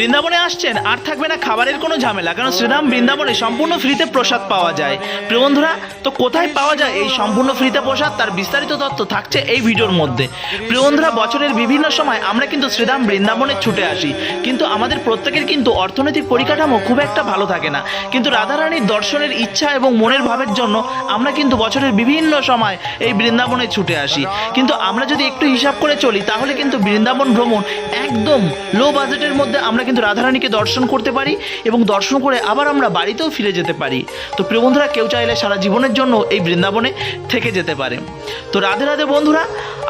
বৃন্দাবনে আসছেন, আর থাকবে না খাবারের কোনো ঝামেলা, কারণ শ্রীরাম বৃন্দাবনে সম্পূর্ণ ফ্রিতে প্রসাদ পাওয়া যায়। প্রিয় বন্ধুরা, তো কোথায় পাওয়া যায় এই সম্পূর্ণ ফ্রিতে প্রসাদ? তার বিস্তারিত তথ্য থাকছে এই ভিডিওর মধ্যে। প্রিয় বন্ধুরা, বছরের বিভিন্ন সময় আমরা কিন্তু শ্রীরাম বৃন্দাবনে ছুটে আসি, কিন্তু আমাদের প্রত্যেকের কিন্তু অর্থনৈতিক পরিকাঠামো খুব একটা ভালো থাকে না। কিন্তু রাধারানীর দর্শনের ইচ্ছা এবং মনের ভাবের জন্য আমরা কিন্তু বছরের বিভিন্ন সময় এই বৃন্দাবনে ছুটে আসি। কিন্তু আমরা যদি একটু হিসাব করে চলি, তাহলে কিন্তু বৃন্দাবন ভ্রমণ একদম লো বাজেটের মধ্যে আমরা কিন্তু রাধারানীকে দর্শন করতে পারি এবং দর্শন করে আবার আমরা বাড়িতেও ফিরে যেতে পারি। তো প্রিয় বন্ধুরা, কেউ চাইলে সারা জীবনের জন্য এই বৃন্দাবনে থেকে যেতে পারে। তো রাধে রাধে বন্ধুরা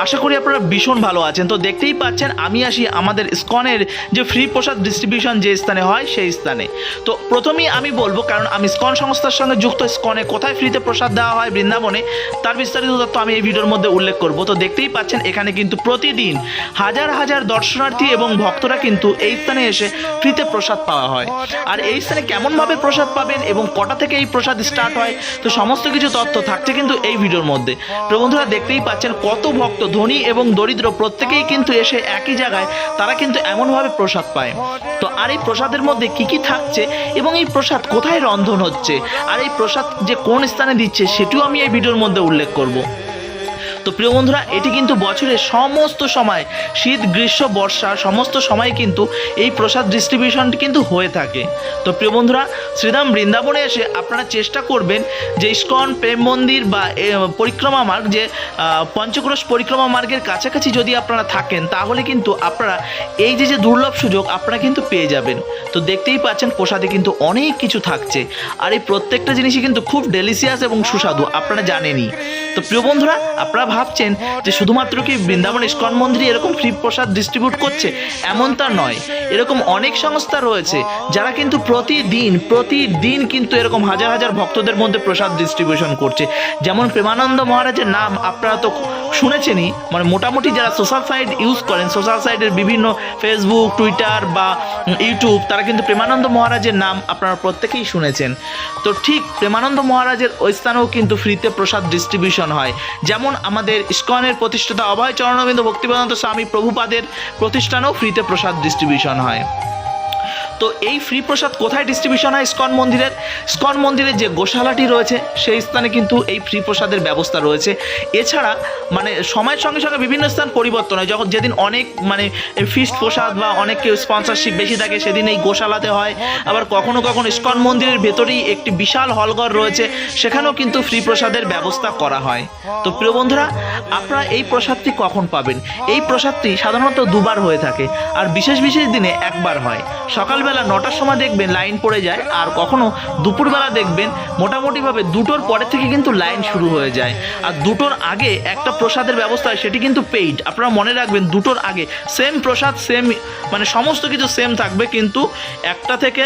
আশা করি আপনারা ভীষণ ভালো আছেন। তো দেখতেই পাচ্ছেন, আমি আসি আমাদের স্কনের যে ফ্রি প্রসাদ ডিস্ট্রিবিউশন যে স্থানে হয় সেই স্থানে। তো প্রথমেই আমি বলব, কারণ আমি স্কন সংস্থার সঙ্গে যুক্ত স্কনে কোথায় ফ্রিতে প্রসাদ দেওয়া হয় বৃন্দাবনে, তার বিস্তারিত তথ্য আমি এই ভিডিওর মধ্যে উল্লেখ করব। তো দেখতেই পাচ্ছেন, এখানে কিন্তু প্রতিদিন হাজার হাজার দর্শনার্থী এবং ভক্তরা কিন্তু এই স্থানে এসে ফ্রিতে প্রসাদ পাওয়া হয়। আর এই স্থানে কেমনভাবে প্রসাদ পাবেন এবং কটা থেকে এই প্রসাদ স্টার্ট হয়, তো সমস্ত কিছু তথ্য থাকছে কিন্তু এই ভিডিওর মধ্যে। তো বন্ধুরা দেখতেই পাচ্ছেন, কত ভক্ত ধনী এবং দরিদ্র প্রত্যেকেই কিন্তু এসে একই জায়গায়, তারা কিন্তু এমনভাবে প্রসাদ পায়। তো আর এই প্রসাদের মধ্যে কি কি থাকছে এবং এই প্রসাদ কোথায় রন্ধন হচ্ছে? আর এই প্রসাদ যে কোন স্থানে দিচ্ছে, সেটিও আমি এই ভিডিওর মধ্যে উল্লেখ করব। তো প্রিয় বন্ধুরা, এটি কিন্তু বছরের সমস্ত সময়, শীত, গ্রীষ্ম, বর্ষা, সমস্ত সময় কিন্তু এই প্রসাদ ডিস্ট্রিবিউশনটি কিন্তু হয়ে থাকে। তো প্রিয় বন্ধুরা শ্রীরাম বৃন্দাবনে এসে আপনারা চেষ্টা করবেন যে ইস্কন, প্রেম মন্দির বা পরিক্রমা মার্গ যে পঞ্চক্রোশ পরিক্রমা মার্গের কাছাকাছি যদি আপনারা থাকেন, তাহলে কিন্তু আপনারা এই যে যে দুর্লভ সুযোগ আপনারা কিন্তু পেয়ে যাবেন। তো দেখতেই পাচ্ছেন, প্রসাদে কিন্তু অনেক কিছু থাকছে। আর এই প্রত্যেকটা জিনিসই কিন্তু খুব ডেলিসিয়াস এবং সুস্বাদু, আপনারা জানেনই। তো প্রিয় বন্ধুরা, আপনারা ভাবছেন যে শুধুমাত্র কি বৃন্দাবন ইস্কন মন্দিরে এরকম ফ্রি প্রসাদ ডিস্ট্রিবিউট করছে? এমন তা নয়। এরকম অনেক সংস্থা রয়েছে যারা কিন্তু প্রতিদিন প্রতিদিন কিন্তু এরকম হাজার হাজার ভক্তদের মধ্যে প্রসাদ ডিস্ট্রিবিউশন করছে। যেমন প্রেমানন্দ মহারাজের নাম আপনারা তো শুনেছেনই? মানে মোটামুটি যারা সোশ্যাল সাইট ইউজ করেন সোশ্যাল সাইটের বিভিন্ন ফেসবুক টুইটার বা ইউটিউব তারা কিন্তু প্রেমানন্দ মহারাজের নাম আপনারা প্রত্যেকেই শুনেছেন। তো ঠিক প্রেমানন্দ মহারাজের ওই স্থানেও কিন্তু ফ্রিতে প্রসাদ ডিস্ট্রিবিউশন হয়। যেমন আমাদের ইস্কনের প্রতিষ্ঠাতা অভয় চরণবিন্দু ভক্তিবেদান্ত স্বামী প্রভুপাদের প্রতিষ্ঠানেও ফ্রিতে প্রসাদ ডিস্ট্রিবিউশন হয়। তো এই ফ্রি প্রসাদ কোথায় ডিস্ট্রিবিউশন হয়? স্কন মন্দিরের স্কন মন্দিরের যে গোশালাটি রয়েছে, সেই স্থানে কিন্তু এই ফ্রি প্রসাদের ব্যবস্থা রয়েছে। এছাড়া মানে সময়ের সঙ্গে সঙ্গে বিভিন্ন স্থান পরিবর্তন হয়। যখন যেদিন অনেক মানে ফিস্ট প্রসাদ বা অনেক স্পন্সরশিপ বেশি থাকে, সেদিন এই গোশালাতে হয়। আবার কখনো কখনো ইস্কন মন্দিরের ভেতরেই একটি বিশাল হলঘর রয়েছে, সেখানেও কিন্তু ফ্রি প্রসাদের ব্যবস্থা করা হয়। তো প্রিয় বন্ধুরা, আপনারা এই প্রসাদটি কখন পাবেন? এই প্রসাদটি সাধারণত দুবার হয়ে থাকে, আর বিশেষ বিশেষ দিনে একবার হয়। সকালবেলা নটার সময় দেখবেন লাইন পড়ে যায় আর কখনো দুপুরবেলা দেখবেন মোটামুটিভাবে দুটোর পরে থেকে কিন্তু লাইন শুরু হয়ে যায়। আর দুটোর আগে একটা প্রসাদের ব্যবস্থা হয়, সেটি কিন্তু পেইড। আপনারা মনে রাখবেন দুটোর আগে সেম প্রসাদ, সেম মানে সমস্ত কিছু সেম থাকবে, কিন্তু একটা থেকে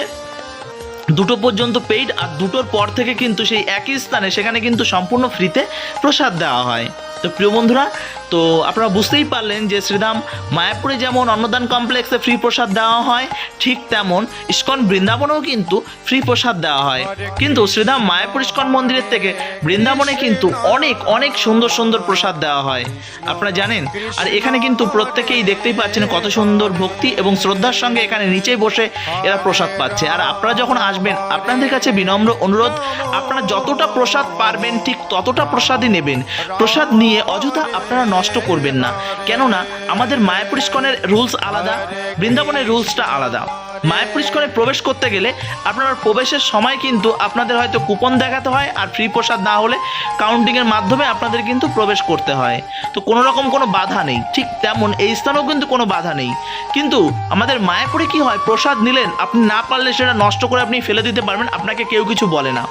দুটো পর্যন্ত পেইড আর দুটোর পর থেকে কিন্তু সেই একই স্থানে সেখানে কিন্তু সম্পূর্ণ ফ্রিতে প্রসাদ দেওয়া হয়। তো প্রিয় বন্ধুরা তো আপনারা বুঝতেই পারলেন যে শ্রীরাম মায়াপুরে যেমন অন্নদান কমপ্লেক্সে ফ্রি প্রসাদ দেওয়া হয়, ঠিক তেমন ইস্কন বৃন্দাবনেও কিন্তু ফ্রি প্রসাদ দেওয়া হয়। কিন্তু শ্রীধাম মায়াপুর ইস্কন মন্দিরের থেকে বৃন্দাবনে কিন্তু অনেক অনেক সুন্দর সুন্দর প্রসাদ দেওয়া হয়। আপনারা জানেন? আর এখানে কিন্তু প্রত্যেকেই দেখতেই পাচ্ছেন কত সুন্দর ভক্তি এবং শ্রদ্ধার সঙ্গে এখানে নিচে বসে এরা প্রসাদ পাচ্ছে। আর আপনারা যখন আসবেন, আপনাদের কাছে বিনম্র অনুরোধ, আপনারা যতটা প্রসাদ পারবেন, ঠিক ততটা প্রসাদই নেবেন। প্রসাদ নিয়ে অযথা আপনারা নষ্ট করবেন না। কেননা আমাদের মায়াপুর ইস্কনের রুলস আলাদা বৃন্দাবনের রুলসটা আলাদা। মায়াপুর ইস্কনে প্রবেশ করতে গেলে আপনার প্রবেশের সময় কিন্তু আপনাদের হয়তো কুপন দেখাতে হয় আর ফ্রি প্রসাদ না হলে কাউন্টিংয়ের মাধ্যমে আপনাদের কিন্তু প্রবেশ করতে হয়। তো কোনো রকম কোনো বাধা নেই, ঠিক তেমন এই স্থানেও কিন্তু কোনো বাধা নেই। কিন্তু আমাদের মায়াপুরে কি হয়? প্রসাদ নিলেন, আপনি না পারলে সেটা নষ্ট করে আপনি ফেলে দিতে পারবেন, আপনাকে কেউ কিছু বলে না।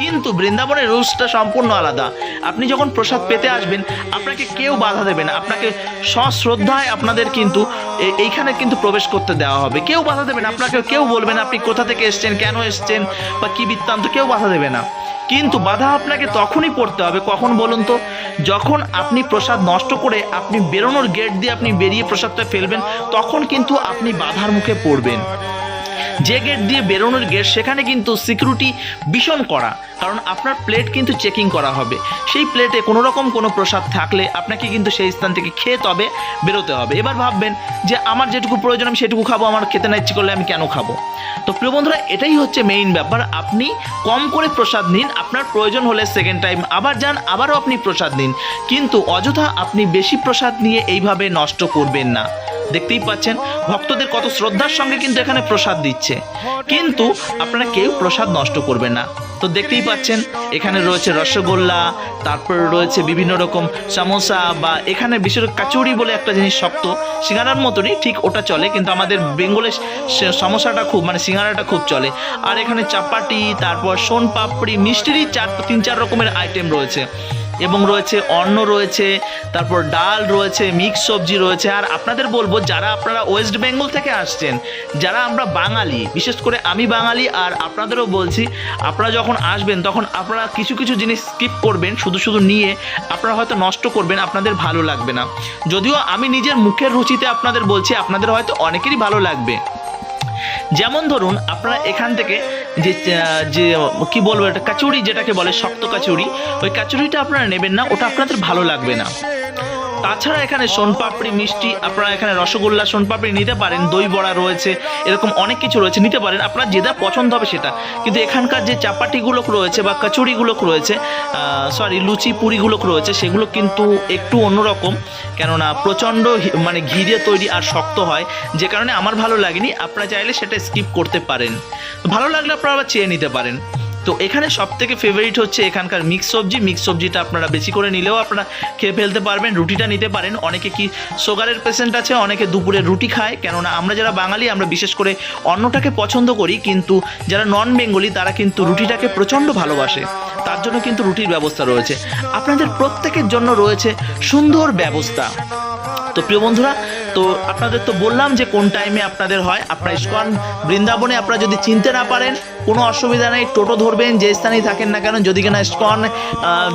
কিন্তু বৃন্দাবনের রুলসটা সম্পূর্ণ আলাদা। আপনি যখন প্রসাদ পেতে আসবেন, আপনাকে কেউ বাধা দেবে না। আপনাকে সশ্রদ্ধায় আপনাদের কিন্তু এইখানে কিন্তু প্রবেশ করতে দেওয়া হবে। কেউ বাধা দেবে না আপনাকে কেউ বলবে না আপনি কোথা থেকে এসছেন, কেন এসছেন বা কি বৃত্তান্ত, কেউ বাধা দেবে না। কিন্তু বাধা আপনাকে তখনই পড়তে হবে, কখন বলুন তো? যখন আপনি প্রসাদ নষ্ট করে আপনি বেরোনোর গেট দিয়ে আপনি বেরিয়ে প্রসাদটা ফেলবেন, তখন কিন্তু আপনি বাধার মুখে পড়বেন। যে গেট দিয়ে বেরোনোর গেট সেখানে কিন্তু সিকিউরিটি ভীষণ করা কারণ আপনার প্লেট কিন্তু চেকিং করা হবে। সেই প্লেটে কোনো রকম কোনো প্রসাদ থাকলে আপনাকে কিন্তু সেই স্থান থেকে খেয়ে তবে বেরোতে হবে। এবার ভাববেন যে আমার যেটুকু প্রয়োজন, আমি সেটুকু খাব, আমার খেতে না ইচ্ছে করলে আমি কেন খাব? তো প্রিয় বন্ধুরা, এটাই হচ্ছে মেইন ব্যাপার। আপনি কম করে প্রসাদ নিন, আপনার প্রয়োজন হলে সেকেন্ড টাইম আবার যান, আবারও আপনি প্রসাদ নিন। কিন্তু অযথা আপনি বেশি প্রসাদ নিয়ে এইভাবে নষ্ট করবেন না। দেখতেই পাচ্ছেন, ভক্তদের কত শ্রদ্ধার সঙ্গে কিন্তু এখানে প্রসাদ দিচ্ছে। কিন্তু আপনারা কেউ প্রসাদ নষ্ট করবেন না। তো দেখতেই পাচ্ছেন, এখানে রয়েছে রসগোল্লা, তারপর রয়েছে বিভিন্ন রকম সমোসা বা এখানে বিশেষ কাচুরি বলে একটা জিনিস শক্ত। সিঙ্গারার মতনই ঠিক ওটা চলে, কিন্তু আমাদের বেঙ্গলে সে- সমোসাটা খুব মানে সিঙ্গারাটা খুব চলে। আর এখানে চাপাটি, তারপর সোন পাপড়ি মিষ্টিরই চার, তিন, চার রকমের আইটেম রয়েছে। এবং রয়েছে অন্ন রয়েছে, তারপর ডাল রয়েছে মিক্স সবজি রয়েছে। আর আপনাদের বলব, যারা আপনারা ওয়েস্ট বেঙ্গল থেকে আসছেন, যারা আমরা বাঙালি, বিশেষ করে আমি বাঙালি, আর আপনাদেরও বলছি, আপনারা যখন আসবেন, তখন আপনারা কিছু কিছু জিনিস স্কিপ করবেন, শুধু শুধু নিয়ে আপনারা হয়তো নষ্ট করবেন, আপনাদের ভালো লাগবে না। যদিও আমি নিজের মুখের রুচিতে আপনাদের বলছি, আপনাদের হয়তো অনেকেরই ভালো লাগবে। যেমন ধরুন, আপনারা এখান থেকে যে যে, কি বলব এটা? কাচুরি যেটাকে বলে, শক্ত কাচুরি। ওই কাচুরিটা আপনারা নেবেন না, ওটা আপনাদের ভালো লাগবে না। তাছাড়া এখানে সোনপাপড়ি মিষ্টি, আপনারা এখানে রসগোল্লা, সোনপাপড়ি নিতে পারেন, দই বড়া রয়েছে, এরকম অনেক কিছু রয়েছে, নিতে পারেন, আপনার যেটা পছন্দ হবে সেটা। কিন্তু এখানকার যে চাপাটিগুলো রয়েছে বা কচুরিগুলো রয়েছে সরি লুচি পুরিগুলো রয়েছে, সেগুলো কিন্তু একটু অন্যরকম, কেননা প্রচণ্ড মানে ঘি দিয়ে তৈরি আর শক্ত হয়, যে কারণে আমার ভালো লাগেনি, আপনারা চাইলে সেটা স্কিপ করতে পারেন। ভালো লাগলে আপনারা আবার চেয়ে নিতে পারেন। তো এখানে সব থেকে ফেভারিট হচ্ছে এখানকার মিক্স সবজি। মিক্স সবজিটা আপনারা বেশি করে নিলেও আপনারা খেয়ে ফেলতে পারবেন, রুটিটা নিতে পারেন। অনেকে কি সুগারের পেশেন্ট আছে, অনেকে দুপুরে রুটি খায়। কেননা আমরা যারা বাঙালি, আমরা বিশেষ করে অন্নটাকে পছন্দ করি, কিন্তু যারা নন বেঙ্গলি তারা কিন্তু রুটিটাকে প্রচণ্ড ভালোবাসে। তার জন্য কিন্তু রুটির ব্যবস্থা রয়েছে। আপনাদের প্রত্যেকের জন্য রয়েছে সুন্দর ব্যবস্থা। তো প্রিয় বন্ধুরা তো আপনাদের তো বললাম যে কোন টাইমে আপনাদের হয়। আপনারা ইস্কন বৃন্দাবনে আপনারা যদি চিনতে না পারেন, কোনো অসুবিধা নেই, টোটো ধরবেন, যে স্থানেই থাকেন না কেন, যদি কিনা ইস্কন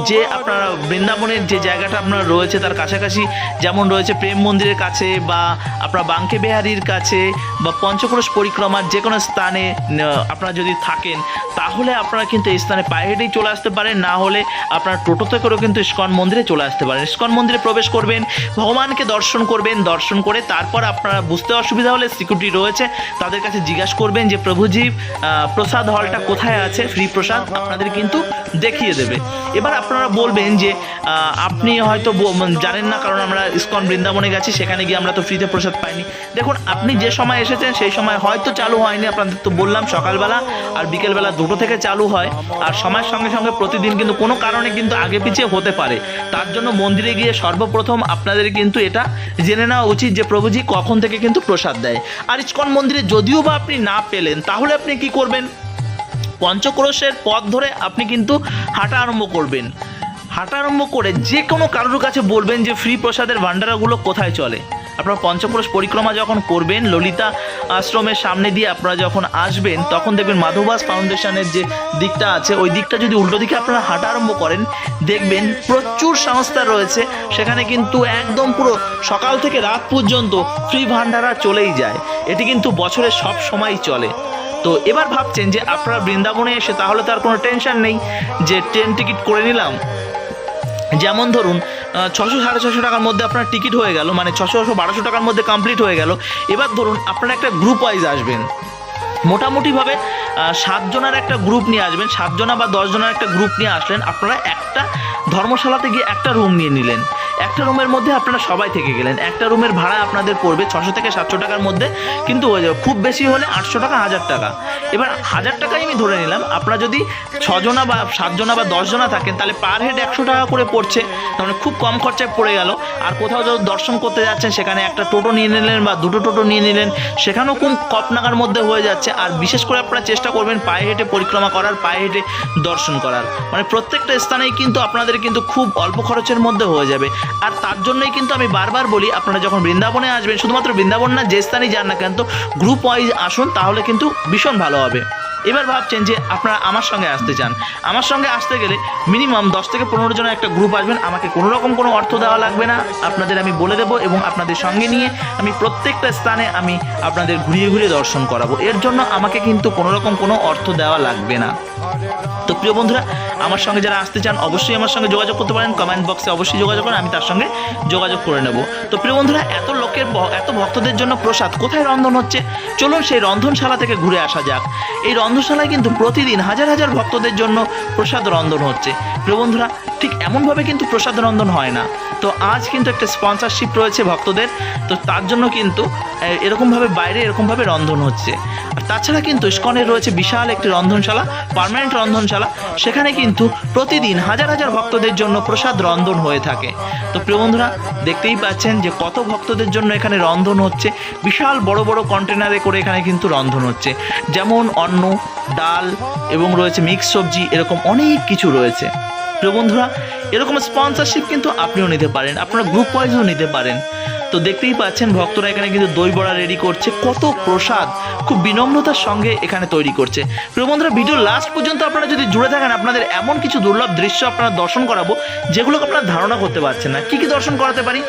যে আপনারা বৃন্দাবনের যে জায়গাটা আপনার রয়েছে তার কাছাকাছি, যেমন রয়েছে প্রেম মন্দিরের কাছে বা আপনার বাঙ্কে বেহারির কাছে বা পঞ্চক্রোশ পরিক্রমার যে কোনো স্থানে আপনারা যদি থাকেন তাহলে আপনারা কিন্তু এই স্থানে পায়ে হেঁটেই চলে আসতে পারেন, না হলে আপনারা টোটোতে করেও কিন্তু ইস্কন মন্দিরে চলে আসতে পারেন। ইস্কন মন্দিরে প্রবেশ করবেন, ভগবানকে দর্শন করবেন, দর্শন করে তারপর আপনারা বুঝতে অসুবিধা হলে সিকিউরিটি রয়েছে, তাদের কাছে জিজ্ঞাসা করবেন যে, প্রভুজি প্রসাদ হলটা কোথায় আছে? ফ্রি প্রসাদ। আপনাদের কিন্তু দেখিয়ে দেবে। এবার আপনারা বলবেন যে আপনি হয়তো জানেন না, কারণ আমরা ইস্কন বৃন্দাবনে গেছি, সেখানে গিয়ে আমরা তো ফ্রিতে প্রসাদ পাইনি। দেখুন, আপনি যে সময় এসেছেন, সেই সময় হয়তো চালু হয়নি, আপনাদের তো বললাম সকালবেলা আর বিকেলবেলা দুটো থেকে চালু হয়। আর সময়ের সঙ্গে সঙ্গে প্রতিদিন কিন্তু কোনো কারণে কিন্তু আগে পিছিয়ে হতে পারে। তার জন্য মন্দিরে গিয়ে সর্বপ্রথম আপনাদের কিন্তু এটা জেনে নেওয়া উচিত যে, প্রভুজি কখন থেকে কিন্তু প্রসাদ দেয়। আর ইস্কন মন্দিরে যদিও বা আপনি না পেলেন, তাহলে আপনি কি করবেন? পঞ্চক্রোশের পথ ধরে আপনি কিন্তু হাঁটা আরম্ভ করবেন। হাঁটা আরম্ভ করে যে কোনো কারোর কাছে বলবেন যে ফ্রি প্রসাদের ভান্ডারাগুলো কোথায় চলে। আপনারা পঞ্চক্রোশ পরিক্রমা যখন করবেন, ললিতা আশ্রমের সামনে দিয়ে আপনারা যখন আসবেন, তখন দেখবেন মাধবাস ফাউন্ডেশনের যে দিকটা আছে, ওই দিকটা যদি উল্টো দিকে আপনারা হাঁটা আরম্ভ করেন, দেখবেন প্রচুর সংস্থা রয়েছে। সেখানে কিন্তু একদম পুরো সকাল থেকে রাত পর্যন্ত ফ্রি ভান্ডারা চলেই যায়। এটি কিন্তু বছরের সব সময়ই চলে। তো এবার ভাবছেন যে আপনারা বৃন্দাবনে এসে তাহলে তার কোনো টেনশন নেই, যে ট্রেন টিকিট করে নিলাম। যেমন ধরুন ছশো সাড়ে ছশো টাকার মধ্যে আপনার টিকিট হয়ে গেল মানে ছশো বারোশো টাকার মধ্যে কমপ্লিট হয়ে গেল। এবার ধরুন, আপনারা একটা গ্রুপ ওয়াইজ আসবেন। মোটামুটিভাবে সাতজনের একটা গ্রুপ নিয়ে আসবেন, সাতজনা বা দশজনের একটা গ্রুপ নিয়ে আসলেন, আপনারা একটা ধর্মশালাতে গিয়ে একটা রুম নিয়ে নিলেন। একটা রুমের মধ্যে আপনারা সবাই থেকে গেলেন। একটা রুমের ভাড়া আপনাদের পড়বে ছশো থেকে সাতশো টাকার মধ্যে, কিন্তু হয়ে যাবে। খুব বেশি হলে আটশো টাকা, হাজার টাকা। এবার হাজার টাকাই আমি ধরে নিলাম। আপনারা যদি ছজনা বা সাতজনা বা দশজনা থাকেন, তাহলে পার হেড একশো টাকা করে পড়ছে। তার মানে খুব কম খরচায় পড়ে গেল। আর কোথাও যদি দর্শন করতে যাচ্ছেন, সেখানে একটা টোটো নিয়ে নিলেন বা দুটো টোটো নিয়ে নিলেন, সেখানেও খুব কপ নাগার মধ্যে হয়ে যাচ্ছে। আর বিশেষ করে আপনারা চেষ্টা করবেন পায়ে হেঁটে পরিক্রমা করার, পায়ে হেঁটে দর্শন করার। মানে প্রত্যেকটা স্থানেই কিন্তু আপনাদের কিন্তু খুব অল্প খরচের মধ্যে হয়ে যাবে। আর তার জন্যই কিন্তু আমি বারবার বলি, আপনারা যখন বৃন্দাবনে আসবেন, শুধুমাত্র বৃন্দাবন না, যে স্থানেই যান না কেন গ্রুপ ওয়াইজ আসুন, তাহলে কিন্তু ভীষণ ভালো হবে। এবার ভাবছেন যে আপনারা আমার সঙ্গে আসতে চান। আমার সঙ্গে আসতে গেলে মিনিমাম দশ থেকে পনেরো জনের একটা গ্রুপ আসবেন। আমাকে কোনো রকম কোনো অর্থ দেওয়া লাগবে না। আপনাদের আমি বলে দেবো এবং আপনাদের সঙ্গে নিয়ে আমি প্রত্যেকটা স্থানে আমি আপনাদের ঘুরিয়ে ঘুরিয়ে দর্শন করাবো। এর জন্য আমাকে কিন্তু কোনো রকম কোনো অর্থ দেওয়া লাগবে না। তো প্রিয় বন্ধুরা, আমার সঙ্গে যারা আসতে চান, অবশ্যই আমার সঙ্গে যোগাযোগ করতে পারেন। কমেন্ট বক্সে অবশ্যই যোগাযোগ করেন, আমি তার সঙ্গে যোগাযোগ করে নেব। তো প্রিয় বন্ধুরা, এত লোকের এত ভক্তদের জন্য প্রসাদ কোথায় রন্ধন হচ্ছে? চলুন সেই রন্ধনশালা থেকে ঘুরে আসা যাক। এই রন্ধনশালায় কিন্তু প্রতিদিন হাজার হাজার ভক্তদের জন্য প্রসাদ রন্ধন হচ্ছে। প্রিয় বন্ধুরা ঠিক এমনভাবে কিন্তু প্রসাদ রন্ধন হয় না। তো আজ কিন্তু একটা স্পন্সরশিপ রয়েছে ভক্তদের, তো তার জন্য কিন্তু এরকমভাবে বাইরে এরকমভাবে রন্ধন হচ্ছে। আর তাছাড়া কিন্তু ইস্কনের রয়েছে বিশাল একটি রন্ধনশালা, পার্মানেন্ট রন্ধনশালা, সেখানে কিন্তু প্রতিদিন হাজার হাজার ভক্তদের জন্য প্রসাদ রন্ধন হয়ে থাকে। তো প্রিয় বন্ধুরা, দেখতেই পাচ্ছেন যে কত ভক্তদের জন্য এখানে রন্ধন হচ্ছে, বিশাল বড় বড় কন্টেনারে করে এখানে কিন্তু রন্ধন হচ্ছে। যেমন অন্ন, ডাল এবং রয়েছে মিক্স সবজি, এরকম অনেক কিছু রয়েছে। প্রিয় বন্ধুরা, এরকম স্পন্সরশিপ কিন্তু আপনিও নিতে পারেন, আপনারা গ্রুপ ওয়াইজও নিতে পারেন। তো দেখতেই পাচ্ছেন, ভক্তরা এখানে কিন্তু দই বড়া রেডি করছে, কত প্রসাদ, খুব বিনম্রতার সঙ্গে এখানে তৈরি করছে। প্রিয় বন্ধুরা ভিডিও লাস্ট পর্যন্ত আপনারা যদি জুড়ে থাকেন, আপনাদের এমন কিছু দুর্লভ দৃশ্য আপনারা দর্শন করাবো, যেগুলোকে আপনারা ধারণা করতে পারছেন না। কি কি দর্শন করাতে পারি?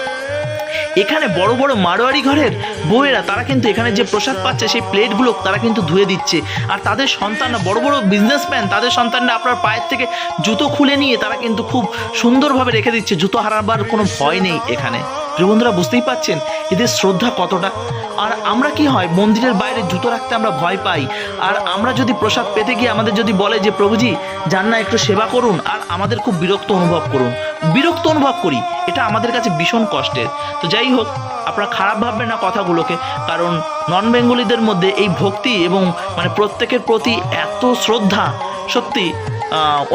এখানে বড় বড় মারোয়ারি ঘরের বউয়েরা, তারা কিন্তু এখানে যে প্রসাদ পাচ্ছে, সেই প্লেটগুলো তারা কিন্তু ধুয়ে দিচ্ছে। আর তাদের সন্তানরা, বড় বড় বিজনেসম্যান তাদের সন্তানরা আপনার পায়ের থেকে জুতো খুলে নিয়ে তারা কিন্তু খুব সুন্দরভাবে রেখে দিচ্ছে। জুতো হারাবার কোনো ভয় নেই এখানে। প্রিয় বন্ধুরা, বুঝতেই পাচ্ছেন এদের শ্রদ্ধা কতটা? আর আমরা কি হয়, মন্দিরের বাইরে জুতো রাখতে আমরা ভয় পাই। আর আমরা যদি প্রসাদ পেতে গিয়ে আমাদের যদি বলে যে, প্রভুজি যান না, একটু সেবা করুন। আর আমাদের খুব বিরক্ত অনুভব করুন। বিরক্ত অনুভব করি। এটা আমাদের কাছে ভীষণ কষ্টের। তো যাই হোক, আপনারা খারাপ ভাববেন না কথাগুলোকে, কারণ নন বেঙ্গলিদের মধ্যে এই ভক্তি এবং মানে প্রত্যেকের প্রতি এত শ্রদ্ধা, সত্যি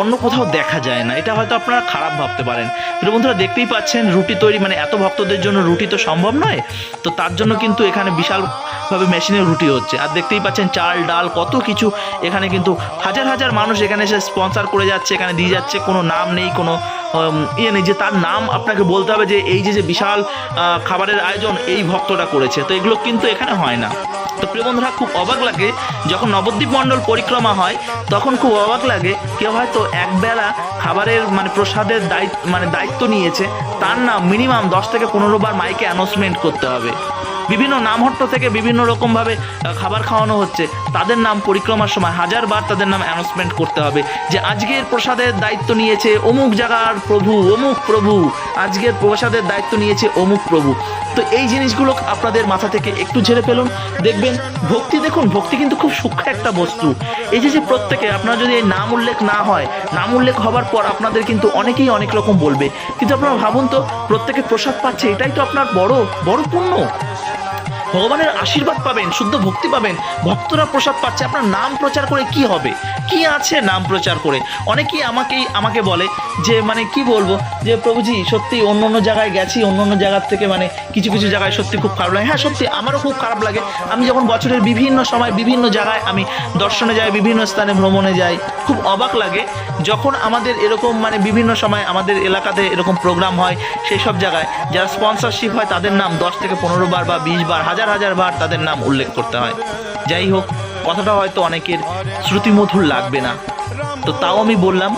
অন্য কোথাও দেখা যায় না। এটা হয়তো আপনারা খারাপ ভাবতে পারেন। কিন্তু বন্ধুরা, দেখতেই পাচ্ছেন, রুটি তৈরি মানে এত ভক্তদের জন্য রুটি তো সম্ভব নয়, তো তার জন্য কিন্তু এখানে বিশালভাবে মেশিনে রুটি হচ্ছে। আর দেখতেই পাচ্ছেন, চাল, ডাল, কত কিছু এখানে কিন্তু হাজার হাজার মানুষ এখানে এসে স্পন্সর করে যাচ্ছে, এখানে দিয়ে যাচ্ছে। কোনো নাম নেই, কোনো ইয়ে নেই, যে তার নাম আপনাকে বলতে হবে যে এই যে যে বিশাল খাবারের আয়োজন, এই ভক্তটা করেছে। তো এগুলো কিন্তু এখানে হয় না। তো প্রিয় বন্ধুরা, খুব অবাক লাগে যখন নবদ্বীপ মণ্ডল পরিক্রমা হয়, তখন খুব অবাক লাগে কেউ হয়তো একবেলা খাবারের মানে প্রসাদের দায়িত্ব মানে দায়িত্ব নিয়েছে, তার নাম মিনিমাম দশ থেকে পনেরো বার মাইকে অ্যানাউন্সমেন্ট করতে হবে। বিভিন্ন নামহট্ট থেকে বিভিন্ন রকমভাবে খাবার খাওয়ানো হচ্ছে। তাদের নাম পরিক্রমার সময়। হাজারবার তাদের নাম অ্যানাউন্সমেন্ট করতে হবে যে, আজকের প্রসাদের দায়িত্ব নিয়েছে অমুক জায়গার প্রভু, অমুক প্রভু। আজকের প্রসাদের দায়িত্ব নিয়েছে অমুক প্রভু। তো এই জিনিসগুলো আপনাদের মাথা থেকে একটু ঝেড়ে ফেলুন। দেখবেন, ভক্তি দেখুন, ভক্তি কিন্তু খুব সূক্ষ্ম একটা বস্তু। এই যে যে প্রত্যেকে, আপনার যদি এই নাম উল্লেখ না হয়, নাম উল্লেখ হবার পর আপনাদের কিন্তু অনেকেই অনেক রকম বলবে। কিন্তু আপনারা ভাবুন তো, প্রত্যেকে প্রসাদ পাচ্ছে, এটাই তো আপনার বড় বড় পুণ্য। ভগবানের আশীর্বাদ পাবেন, শুদ্ধ ভক্তি পাবেন, ভক্তরা প্রসাদ পাচ্ছে, আপনার নাম প্রচার করে কি হবে? কি আছে নাম প্রচার করে? অনেকেই আমাকেই, আমাকে বলে যে মানে কি বলব, যে প্রভুজি সত্যি অন্য অন্য জায়গায় গেছি, অন্য অন্য জায়গার থেকে মানে কিছু কিছু জায়গায় সত্যি খুব খারাপ লাগে। হ্যাঁ সত্যি আমারও খুব খারাপ লাগে। আমি যখন বছরের বিভিন্ন সময়, বিভিন্ন জায়গায় আমি দর্শনে যাই, বিভিন্ন স্থানে ভ্রমণে যাই, খুব অবাক লাগে যখন আমাদের এরকম মানে বিভিন্ন সময় আমাদের এলাকাতে এরকম প্রোগ্রাম হয়, সেই সব জায়গায়। যারা স্পন্সরশিপ হয়, তাদের নাম দশ থেকে পনেরো বার বা বিশ বার হাজার হাজার বার তাদের নাম উল্লেখ করতে হয়। যাই হোক, কথাটা হয়তো অনেকের শ্রুতিমধুর লাগবে না। তো তাও আমি বললাম,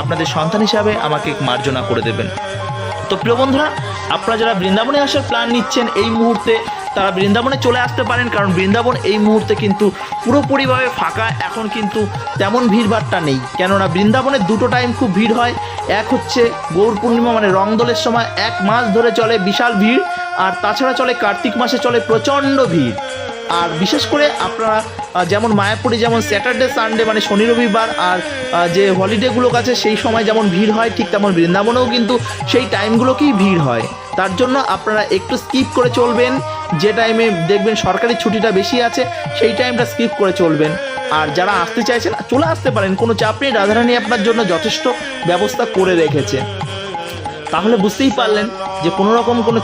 আপনাদের সন্তান হিসাবে আমাকে মার্জনা করে দেবেন। তো প্রিয় বন্ধুরা, আপনারা যারা বৃন্দাবনে আসার প্ল্যান নিচ্ছেন এই মুহূর্তে, তারা বৃন্দাবনে চলে আসতে পারেন, কারণ বৃন্দাবন এই মুহূর্তে কিন্তু পুরোপুরিভাবে ফাঁকা। এখন কিন্তু তেমন ভিড়ভাড়টা নেই। কেননা বৃন্দাবনে দুটো টাইম খুব ভিড় হয়। এক হচ্ছে গৌর পূর্ণিমা মানে রংদোলের সময় এক মাস ধরে চলে বিশাল ভিড়। আর তাছাড়া চলে কার্তিক মাসে চলে প্রচণ্ড ভিড়। আর বিশেষ করে আপনারা যেমন মায়াপুরে যেমন স্যাটারডে, সানডে মানে শনি, রবিবার, আর যে হলিডেগুলো আছে সেই সময় যেমন ভিড় হয়, ঠিক তেমন বৃন্দাবনেও কিন্তু সেই টাইমগুলোকেই ভিড় হয়। তার জন্য আপনারা একটু স্কিপ করে চলবেন, যে টাইমে দেখবেন সরকারি ছুটিটা বেশি আছে, সেই টাইমটা স্কিপ করে চলবেন। আর যারা আসতে চাইছেন, চলে আসতে পারেন, কোনো চাপ নেই, রাধারানী আপনার জন্য যথেষ্ট ব্যবস্থা করে রেখেছে। তাহলে বুঝতেই পারলেন যে কোনো রকম কোনো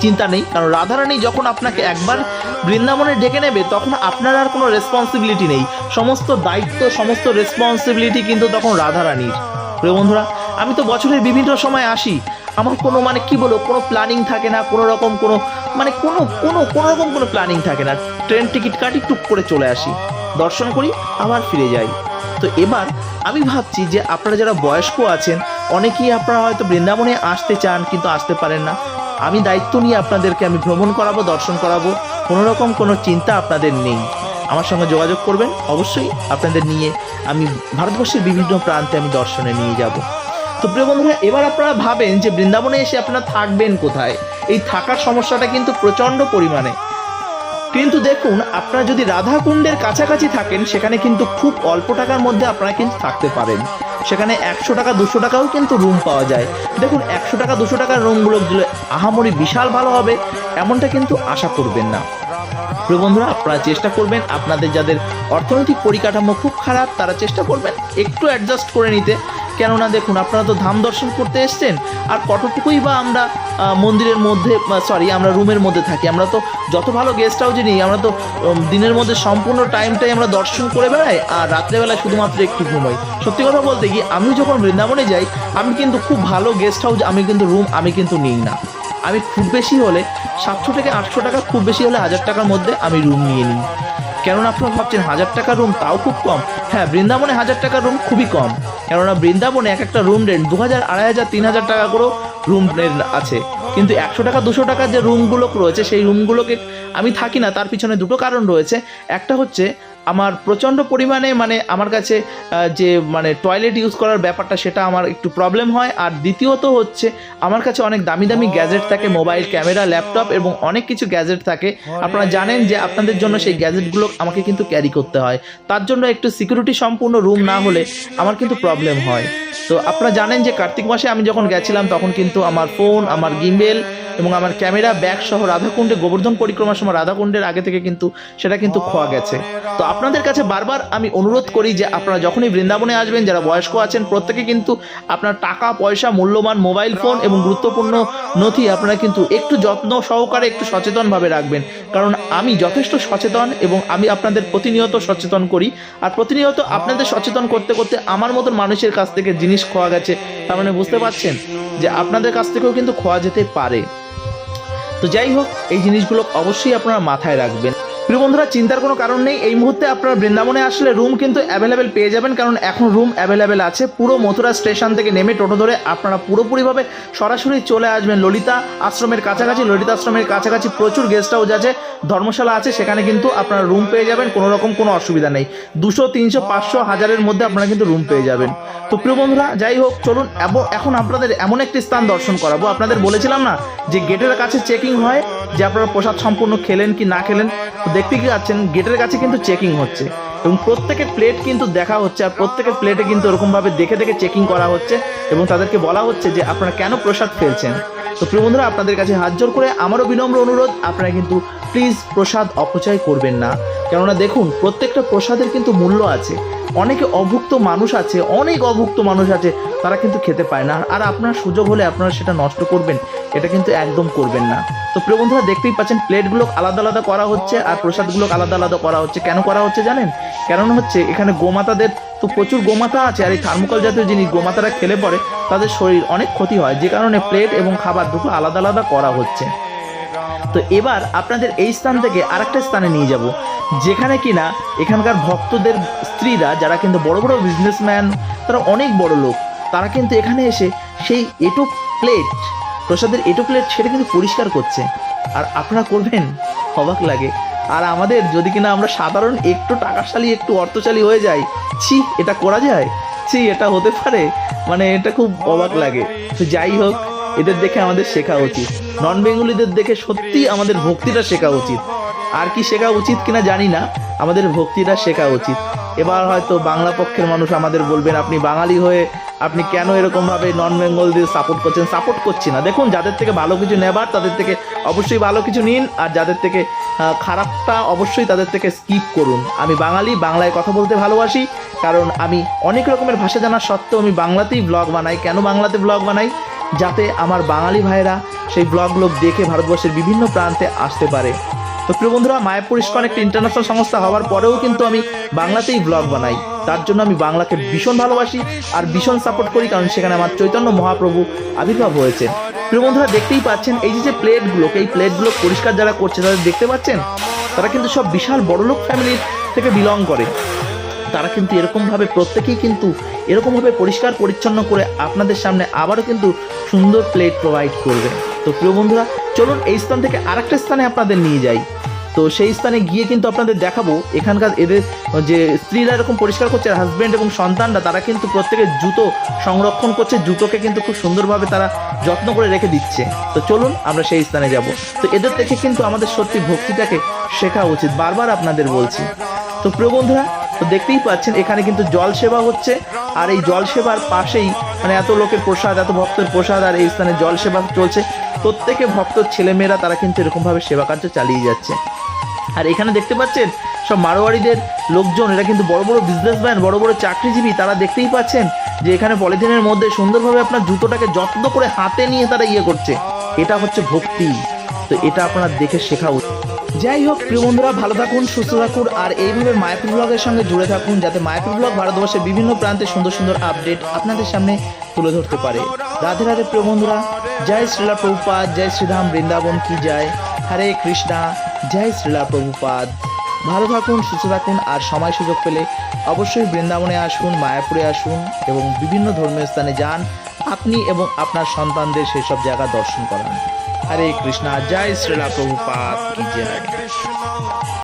চিন্তা নেই। কারণ রাধারানী যখন আপনাকে একবার বৃন্দাবনে ডেকে নেবে, তখন আপনার আর কোনো রেসপন্সিবিলিটি নেই। সমস্ত দায়িত্ব, সমস্ত রেসপন্সিবিলিটি কিন্তু তখন রাধারানীর। প্রিয় বন্ধুরা, আমি তো বছরের বিভিন্ন সময় আসি। আমার কোনো মানে কি বলব, কোনো প্ল্যানিং থাকে না কোনো রকম কোনো মানে কোনো কোনো কোনো রকম কোনো প্ল্যানিং থাকে না। ট্রেন টিকিট কাটি টুক করে চলে আসি। দর্শন করি, আবার ফিরে যাই। তো এবার আমি ভাবছি যে আপনারা যারা বয়স্ক আছেন অনেকেই আপনারা হয়তো বৃন্দাবনে আসতে চান, কিন্তু আসতে পারেন না। আমি দায়িত্ব নিয়ে আপনাদেরকে আমি ভ্রমণ করাবো, দর্শন করাবো, কোনো রকম কোনো চিন্তা আপনাদের নেই। আমার সঙ্গে যোগাযোগ করবেন, অবশ্যই আপনাদের নিয়ে আমি ভারতবর্ষের বিভিন্ন প্রান্তে আমি দর্শনে নিয়ে যাব। তো প্রিয় বন্ধুরা, এবার আপনারা ভাবেন যে বৃন্দাবনে এসে আপনারা থাকবেন কোথায়? এই থাকার সমস্যাটা কিন্তু প্রচণ্ড পরিমাণে। কিন্তু দেখুন, আপনারা যদি রাধাকুণ্ডের কাছাকাছি থাকেন, সেখানে কিন্তু খুব অল্প টাকার মধ্যে আপনারা কিন্তু থাকতে পারেন। সেখানে একশো টাকা, দুশো টাকাও কিন্তু রুম পাওয়া যায়। দেখুন, একশো টাকা, দুশো টাকার রুমগুলো দিলে আহামরি বিশাল ভালো হবে, এমনটা কিন্তু আশা করবেন না। প্রিয় বন্ধুরা, আপনারা চেষ্টা করবেন আপনাদের যাদের অর্থনৈতিক পরিকাঠামো খুব খারাপ, তারা চেষ্টা করবেন একটু অ্যাডজাস্ট করে নিতে। কেননা দেখুন, আপনারা তো ধাম দর্শন করতে এসছেন, আর কতটুকুই বা আমরা মন্দিরের মধ্যে সরি আমরা রুমের মধ্যে থাকি। আমরা তো যত ভালো গেস্ট হাউসে নিই, আমরা তো দিনের মধ্যে সম্পূর্ণ টাইমটাই আমরা দর্শন করে বেড়াই আর রাত্রেবেলায় শুধুমাত্র একটু ঘুমাই। সত্যি কথা বলতে কি, আমি যখন বৃন্দাবনে যাই, আমি কিন্তু খুব ভালো গেস্ট হাউস আমি কিন্তু রুম আমি কিন্তু নিই না। আমি খুব বেশি হলে, সাতশো থেকে আটশো টাকা খুব বেশি হলে হাজার টাকার মধ্যে আমি রুম নিয়ে নিই। কেননা আপনারা ভাবছেন, হাজার টাকার রুম তাও খুব কম। হ্যাঁ বৃন্দাবনে হাজার টাকার রুম খুবই কম। কেননা বৃন্দাবনে এক একটা রুম রেন্ট দু হাজার আড়াই হাজার, তিন হাজার টাকা করেও রুম আছে। কিন্তু একশো টাকা, দুশো টাকার যে রুমগুলো রয়েছে, সেই রুমগুলোকে আমি থাকি না, তার পিছনে দুটো কারণ রয়েছে। একটা হচ্ছে আমার প্রচণ্ড পরিমাণে মানে আমার কাছে যে মানে টয়লেট ইউজ করার ব্যাপারটা সেটা আমার একটু প্রবলেম হয়। আর দ্বিতীয়ত হচ্ছে আমার কাছে অনেক দামি দামি গ্যাজেট থাকে মোবাইল ক্যামেরা ল্যাপটপ এবং অনেক কিছু গ্যাজেট থাকে। আপনারা জানেন যে আপনাদের জন্য সেই গ্যাজেটগুলো আমাকে কিন্তু ক্যারি করতে হয়। তার জন্য একটু সিকিউরিটি সম্পূর্ণ রুম না হলে আমার কিন্তু প্রবলেম হয়। তো আপনারা জানেন যে কার্তিক মাসে আমি যখন গেছিলাম তখন কিন্তু আমার ফোন আমার গিমেল এবং আমার ক্যামেরা ব্যাগ সহ রাধাকুণ্ডে গোবর্ধন পরিক্রমার সময় রাধাকুণ্ডের আগে থেকে কিন্তু সেটা কিন্তু খোয়া গেছে। তো আপনাদের কাছে বারবার আমি অনুরোধ করি যে আপনারা যখনই বৃন্দাবনে আসবেন, যারা বয়স্ক আছেন, প্রত্যেকে কিন্তু আপনার টাকা, পয়সা, মূল্যবান মোবাইল ফোন এবং গুরুত্বপূর্ণ নথি আপনারা কিন্তু একটু যত্ন সহকারে একটু সচেতনভাবে রাখবেন। কারণ আমি যথেষ্ট সচেতন এবং আমি আপনাদের প্রতিনিয়ত সচেতন করি। আর প্রতিনিয়ত আপনাদের সচেতন করতে করতে আমার মতন মানুষের কাছ থেকে জিনিস খোয়া গেছে। তার মানে বুঝতে পারছেন? যে আপনাদের কাছ থেকেও কিন্তু খোয়া যেতে পারে। তো যাই হোক এই জিনিসগুলো অবশ্যই আপনারা মাথায় রাখবেন। প্রিয় বন্ধুরা, চিন্তার কোনো কারণ নেই। এই মুহূর্তে আপনারা বৃন্দাবনে আসলে রুম কিন্তু অ্যাভেলেবেল পেয়ে যাবেন, কারণ এখন রুম অ্যাভেলেবেল আছে। পুরো মথুরা স্টেশন থেকে নেমে টোটো ধরে আপনারা পুরোপুরিভাবে সরাসরি চলে আসবেন। ললিতা আশ্রমের কাছাকাছি, ললিতা আশ্রমের কাছাকাছি প্রচুর গেস্ট হাউস আছে, ধর্মশালা আছে, সেখানে কিন্তু আপনারা রুম পেয়ে যাবেন, কোনো রকম কোনো অসুবিধা নেই। দুশো, তিনশো, পাঁচশো, হাজারের মধ্যে আপনারা কিন্তু রুম পেয়ে যাবেন। তো প্রিয় বন্ধুরা, যাই হোক, চলুন এখন আপনাদের এমন একটি স্থান দর্শন করাবো। আপনাদের বলেছিলাম না যে গেটের কাছে চেকিং হয়, যে আপনারা প্রসাদ সম্পূর্ণ খেলেন কি না খেলেন। তো দেখতে যাচ্ছেন গেটের কাছে কিন্তু চেকিং হচ্ছে এবং প্রত্যেকের প্লেট কিন্তু দেখা হচ্ছে আর প্রত্যেকের প্লেটে কিন্তু ওরকমভাবে দেখে দেখে চেকিং করা হচ্ছে এবং তাদেরকে বলা হচ্ছে যে আপনারা কেন প্রসাদ ফেলছেন। তো প্রিয় বন্ধুরা, আপনাদের কাছে হাত জোর করে আমারও বিনম্র অনুরোধ, আপনারা কিন্তু প্লিজ প্রসাদ অপচয় করবেন না। কেননা দেখুন, প্রত্যেকটা প্রসাদের কিন্তু মূল্য আছে। অনেকে অভুক্ত মানুষ আছে, অনেক অভুক্ত মানুষ আছে, তারা কিন্তু খেতে পায় না। আর আপনার সুযোগ হলে আপনারা সেটা নষ্ট করবেন, এটা কিন্তু একদম করবেন না। তো প্রিয় বন্ধুরা, দেখতেই পাচ্ছেন, প্লেটগুলো আলাদা আলাদা করা হচ্ছে, আর প্রসাদগুলো আলাদা আলাদা করা হচ্ছে। কেন করা হচ্ছে জানেন? কারণ হচ্ছে, এখানে গোমাতাদের তো প্রচুর গোমাতা আছে আর এই থার্মোকল জাতীয় জিনিস গোমাতারা খেলে পরে তাদের শরীর অনেক ক্ষতি হয়, যে কারণে প্লেট এবং খাবার দুটো আলাদা আলাদা করা হচ্ছে। তো এবার আপনাদের এই স্থান থেকে আরেকটা স্থানে নিয়ে যাব, যেখানে কিনা এখানকার ভক্তদের স্ত্রীরা, যারা কিন্তু বড় বড় বিজনেসম্যান তারা অনেক বড় লোক, তারা কিন্তু এখানে এসে সেই এটো প্লেট, প্রসাদের এটো প্লেট সেটা কিন্তু পরিষ্কার করছে। আর আপনারা করবেন? অবাক লাগে। আর আমাদের যদি কিনা আমরা সাধারণ একটু টাকাশালী, একটু অর্থশালী হয়ে যাই, ছি, এটা করা যায়? ছি, এটা হতে পারে? মানে এটা খুব অবাক লাগে। তো যাই হোক, এদের দেখে আমাদের শেখা উচিত। নন বেঙ্গলিদের দেখে সত্যি আমাদের ভক্তিটা শেখা উচিত। আর কি শেখা উচিত কিনা জানি না, আমাদের ভক্তিটা শেখা উচিত। এবার হয়তো বাংলা পক্ষের মানুষ আমাদের বলবেন, আপনি বাঙালি হয়ে আপনি কেন এরকমভাবে নন বেঙ্গলদের সাপোর্ট করছেন? সাপোর্ট করছি না। দেখুন, যাদের থেকে ভালো কিছু নেবার, তাদের থেকে অবশ্যই ভালো কিছু নিন, আর যাদের থেকে খারাপটা অবশ্যই তাদের থেকে স্কিপ করুন। আমি বাঙালি, বাংলায় কথা বলতে ভালোবাসি, কারণ আমি অনেক রকমের ভাষা জানা সত্ত্বেও আমি বাংলাতেই ব্লগ বানাই। কেন বাংলাতে ব্লগ বানাই? যাতে আমার বাঙালি ভাইরা সেই ব্লগগুলো দেখে ভারতবর্ষের বিভিন্ন প্রান্তে আসতে পারে। তো প্রিয় বন্ধুরা, মায়াপুর ইস্কন একটি ইন্টারন্যাশনাল সংস্থা হওয়ার পরেও কিন্তু আমি বাংলাতেই ব্লগ বানাই। তার জন্য আমি বাংলাকে ভীষণ ভালোবাসি আর ভীষণ সাপোর্ট করি, কারণ সেখানে আমার চৈতন্য মহাপ্রভু আবির্ভাব হয়েছে প্রিয় বন্ধুরা, দেখতেই পাচ্ছেন, এই যে যে প্লেটগুলোকে, এই প্লেটগুলো পরিষ্কার যারা করছে, তাদের দেখতে পাচ্ছেন? তারা কিন্তু সব বিশাল বড়লোক ফ্যামিলির থেকে বিলং করে। তারা কিন্তু এরকমভাবে প্রত্যেকেই কিন্তু এরকমভাবে পরিষ্কার পরিচ্ছন্ন করে আপনাদের সামনে আবারও কিন্তু সুন্দর প্লেট প্রোভাইড করবে। তো প্রিয় বন্ধুরা, চলুন এই স্থান থেকে আরেকটা স্থানে আপনাদের নিয়ে যাই। তো সেই স্থানে গিয়ে কিন্তু আপনাদের দেখাবো, এখানকার এদের যে স্ত্রীরা এরকম পরিষ্কার করছে হাজব্যান্ড এবং সন্তানরা, তারা কিন্তু প্রত্যেকের জুতো সংরক্ষণ করছে, জুতোকে কিন্তু খুব সুন্দরভাবে তারা যত্ন করে রেখে দিচ্ছে। তো চলুন, আমরা সেই স্থানে যাব। তো এদের থেকে কিন্তু আমাদের সত্যি ভক্তিটাকে শেখা উচিত, বারবার আপনাদের বলছি। তো প্রিয় বন্ধুরা, তো দেখতেই পাচ্ছেন, এখানে কিন্তু জল সেবা হচ্ছে, আর এই জল সেবার পাশেই মানে এত লোকের প্রসাদ, এত ভক্তের প্রসাদ, আর এই স্থানে জল সেবা চলছে। প্রত্যেকে ভক্ত ছেলেমেয়েরা তারা কিন্তু এরকমভাবে সেবা কার্য চালিয়ে যাচ্ছে। আর এখানে দেখতে পাচ্ছেন, সব মারোয়ারিদের লোকজন, এরা কিন্তু বড় বড় বিজনেসম্যান বড় বড় চাকরিজীবী, তারা দেখতেই পাচ্ছেন যে এখানে পলিথিনের মধ্যে সুন্দরভাবে আপনার জুতোটাকে যত্ন করে হাতে নিয়ে তারা ইয়ে করছে। এটা হচ্ছে ভক্তি। তো এটা আপনার দেখে শেখা উচিত। যাই হোক, প্রিয় বন্ধুরা, ভালো থাকুন, সুস্থ থাকুন, আর এইভাবে মায়াপুর ব্লগের সঙ্গে জুড়ে থাকুন, যাতে মায়াপুর ব্লগ ভারতবর্ষের বিভিন্ন প্রান্তে সুন্দর সুন্দর আপডেট আপনাদের সামনে তুলে ধরতে পারে। রাধে রাধে, প্রিয় বন্ধুরা। জয় শ্রীলা প্রভুপাদ, জয় শ্রীরাম বৃন্দাবন, কি জয়। হরে কৃষ্ণা, জয় শ্রীলা প্রভুপাদ। ভালো থাকুন, সুস্থ থাকুন, আর সময় সুযোগ পেলে অবশ্যই বৃন্দাবনে আসুন, মায়াপুরে আসুন এবং বিভিন্ন ধর্মীয় স্থানে যান, আপনি এবং আপনার সন্তানদের সেসব জায়গা দর্শন করান। হরে কৃষ্ণা, জয় শ্রীলা প্রভুপাদ, কি জয়।